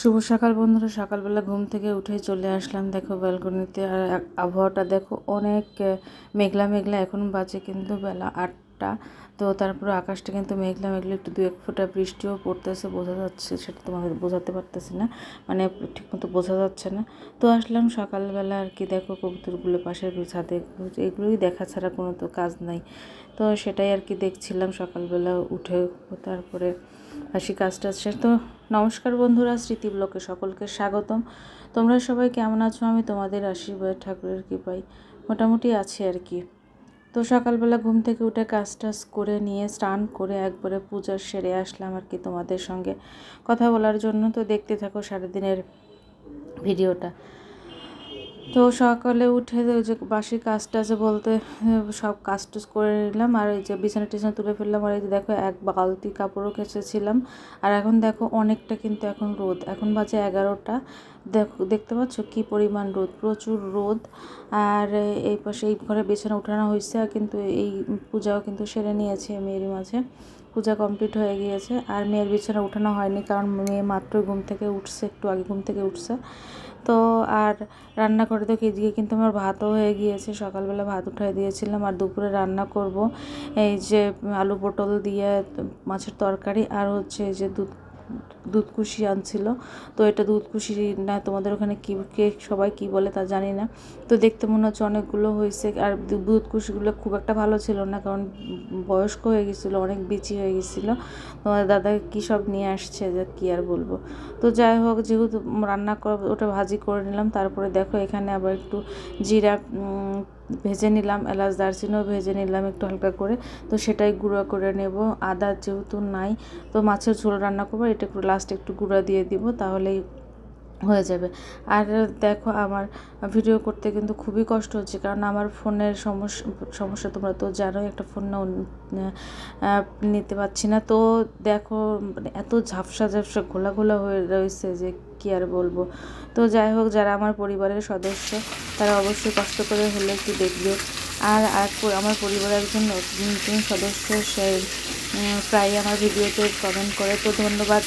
শুভ সকাল বন্ধুরা, সকালবেলা ঘুম থেকে উঠে চলে আসলাম দেখো ব্যালকনিতে আর আবহাওয়াটা দেখো অনেক মেঘলা মেঘলা, এখন বাজে কিন্তু বেলা আটটা। তো তারপরে আকাশটা কিন্তু মেঘলা মেঘলা, একটু দু এক ফোঁটা বৃষ্টিও পড়তেছে, বোঝা যাচ্ছে, সেটা তোমাদের বোঝাতে পারতেছি না মানে ঠিকমতো বোঝা যাচ্ছে না। তো আসলাম সকালবেলা আর কি, দেখো কবুতরগুলো পাশের ছাদে এগুলোই দেখা ছাড়া কোনো তো কাজ নাই। তো সেটাই আর কি দেখছিলাম সকালবেলা উঠে, তারপরে হাসি কাজটা শেষ, তো নমস্কার বন্ধুরা, স্মৃতি ব্লকে সকলকে স্বাগতম। তোমরা সবাই কেমন আছো? আমি তোমাদের আশীর্বাদ, ঠাকুরের কৃপায় মোটামুটি আছে আর কি। তো সকালবেলা ঘুম থেকে উঠে কাজ টাজ করে নিয়ে স্নান করে একবারে পূজার সেরে আসলাম আর কি তোমাদের সঙ্গে কথা বলার জন্য। তো দেখতে থাকো সারাদিনের ভিডিওটা। তো সকালে উঠে ওই যে বাসি কাজ টাজ বলতে, সব কাজ টুজ করে নিলাম। আর এই যে বিছানা টিছানা তুলে ফেললাম। আর এই যে দেখো, এক বালতি কাপড়ও কেচেছিলাম। আর এখন দেখো, অনেকটা কিন্তু এখন রোদ। এখন বাজে এগারোটা। দেখো, দেখতে পাচ্ছ কি পরিমাণ রোদ? প্রচুর রোদ। আর এই পাশে এই ঘরে বিছানা উঠানো হয়েছে কিন্তু এই পূজাও কিন্তু সেরে নিয়েছে মেয়ের মাঝে। পূজা কমপ্লিট হয়ে গিয়েছে আর মেয়ের বিছানা উঠানো হয়নি কারণ মেয়ে মাত্র ঘুম থেকে উঠছে, একটু আগে ঘুম থেকে উঠছে। তো আর রান্না করে তো এদিকে কিন্তু আমার ভাতও হয়ে গিয়েছে, সকালবেলা ভাত উঠাই দিয়েছিলাম আর দুপুরে রান্না করব। এই যে আলু পটল দিয়ে মাছের তরকারি আর হচ্ছে এই যে দুধ দুধকুশি আনছিল। তো এটা দুধকুশি না, তোমাদের ওখানে কী, কে, সবাই কি বলে তা জানি না। তো দেখতে মনে হচ্ছে অনেকগুলো হয়েছে। আর দুধকুশিগুলো খুব একটা ভালো ছিল না, কারণ বয়স্ক হয়ে গেছিল, অনেক বিচি হয়ে গেছিল। তোমাদের দাদা কী সব নিয়ে আসছে, যে কী আর বলব। তো যাই হোক, যেহেতু রান্না করা, ওটা ভাজি করে নিলাম। তারপরে দেখো এখানে আবার একটু জিরা ভেজে নিলাম, এলাচ, দারচিনিও ভেজে নিলাম একটু হালকা করে। তো সেটাই গুঁড়ো করে নেব। আদা যেহেতু নাই, তো মাছের ঝোল রান্না করব এটা একটু লাস্টে একটু গুঁড়া দিয়ে দিব, তাহলেই হয়ে যাবে। আর দেখো, আমার ভিডিও করতে কিন্তু খুবই কষ্ট হচ্ছে, কারণ আমার ফোনের সমস্যা সমস্যা তোমরা তো জানো একটা ফোন নিতে পারছি না। তো দেখো মানে এত ঝাপসা ঝাপসা ঘোলা ঘোলা হয়ে রয়েছে যে কি আর বলব। তো যাই হোক, যারা আমার পরিবারের সদস্য, তারা অবশ্যই কষ্ট করে হলে একটু দেখবে। আর আর আমার পরিবারের একজন নতুন সদস্য, সে প্রায় আমার ভিডিওতে কমেন্ট করে। তো ধন্যবাদ।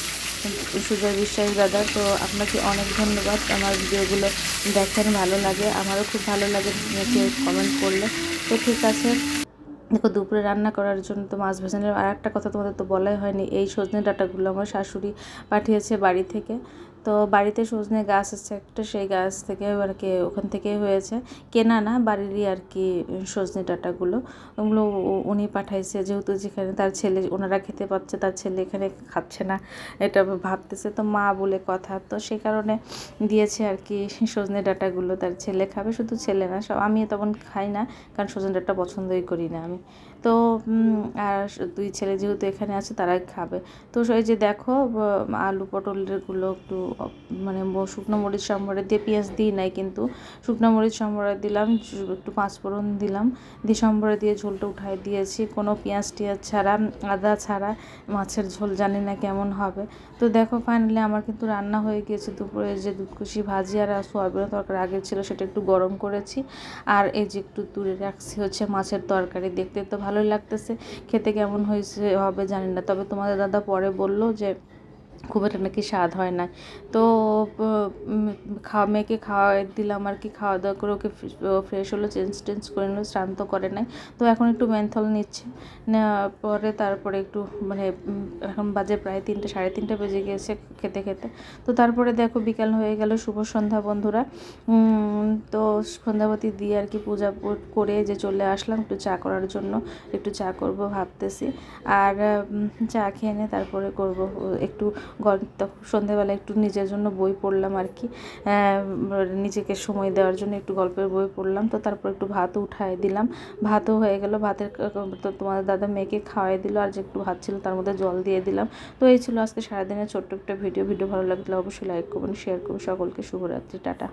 সুজয় বিশ্বাস দাদা তো আপনাকে অনেক ধন্যবাদ। আমার ভিডিওগুলো দেখেন ভালো লাগে, আমারও খুব ভালো লাগে কমেন্ট করলে। তো ঠিক আছে, দেখো দুপুরে রান্না করার জন্য তো মাছ ভেজানোর আর একটা কথা তোমাদের তো বলাই হয়নি, এই সজনে ডাটাগুলো আমার শাশুড়ি পাঠিয়েছে বাড়ি থেকে। তো বাড়িতে সজনে গাছ আছে একটা, সেই গাছ থেকে আর কি, ওখান থেকে হয়েছে। কেনা না, বাড়িরই আর কি সজনে ডাঁটাগুলো। ওগুলো উনি পাঠাইছে, যেহেতু যেখানে তার ছেলে, ওনারা খেতে পাচ্ছে, তার ছেলে এখানে খাচ্ছে না, এটা ভাবতেছে। তো মা বলে কথা, তো সেই কারণে দিয়েছে আর কি, সজনে ডাঁটাগুলো তার ছেলে খাবে, শুধু ছেলে না, সব আমি তখন খাই না, কারণ সজনে ডাঁটা পছন্দই করি না আমি। তো আর দুই ছেলে যেহেতু এখানে আছে, তারাই খাবে। তো সেই যে দেখো আলু পটলগুলো একটু মানে শুকনো মরিচ, সম্বরে দিয়ে পেঁয়াজ দিই নাই কিন্তু। শুকনো মরিচ, সম্বরে দিলাম, একটু পাঁচফোড়ন দিলাম। দিয়ে সম্বরে দিয়ে ঝোলটা উঠাই দিয়েছি। কোনো পেঁয়াজ টিয়াজ ছাড়া, আদা ছাড়া, মাছের ঝোল জানি না কেমন হবে। তো দেখো ফাইনালি আমার কিন্তু রান্না হয়ে গিয়েছে দুপুরে যে দুধকুশি ভাজি আর সোয়াবিনের তরকারি আগে ছিল সেটা একটু গরম করেছি। আর এই যে একটু দূরে রাখছি হচ্ছে মাছের তরকারি। দেখতে তো ভালোই লাগতেছে। খেতে কেমন হয়েছে হবে জানি না। তবে তোমাদের দাদা পরে বলল যে খুব একটা নাকি স্বাদ হয় না। তো খাওয়া মেয়েকে খাওয়া দিলাম আর কি খাওয়া দাওয়া করে ওকে ফ্রেশ হলো চেঞ্জ টেঞ্জ করে নিলো, স্নান তো করে নাই। তো এখন একটু মেন্থল নিচ্ছে। নেওয়ার পরে তারপরে একটু মানে এখন বাজে প্রায় তিনটে, সাড়ে তিনটে বেজে গিয়েছে খেতে খেতে। তো তারপরে দেখো বিকাল হয়ে গেল, শুভ সন্ধ্যা বন্ধুরা। তো সন্ধ্যাবাতি দিয়ে আর কি পূজা করে যে চলে আসলাম একটু চা করার জন্য, একটু চা করব ভাবতেছি। আর চা খেয়ে নিয়ে তারপরে করব একটু গল্প সন্ধেবেলা একটু নিজের জন্য বই পড়লাম আর কি। নিজেকে সময় দেওয়ার জন্য একটু গল্পের বই পড়লাম। তো তারপর একটু ভাত উঠায় দিলাম। ভাতও হয়ে গেল। ভাতের তো তোমাদের দাদা মেয়েকে খাওয়াই দিল আর যে একটু ভাত ছিল তার মধ্যে জল দিয়ে দিলাম। তো এই ছিল আজকে সারাদিনের ছোট্ট একটা ভিডিও। ভিডিও ভালো লাগলে অবশ্যই লাইক করবেন শেয়ার করবেন সকলকে শুভরাত্রি। টাটা।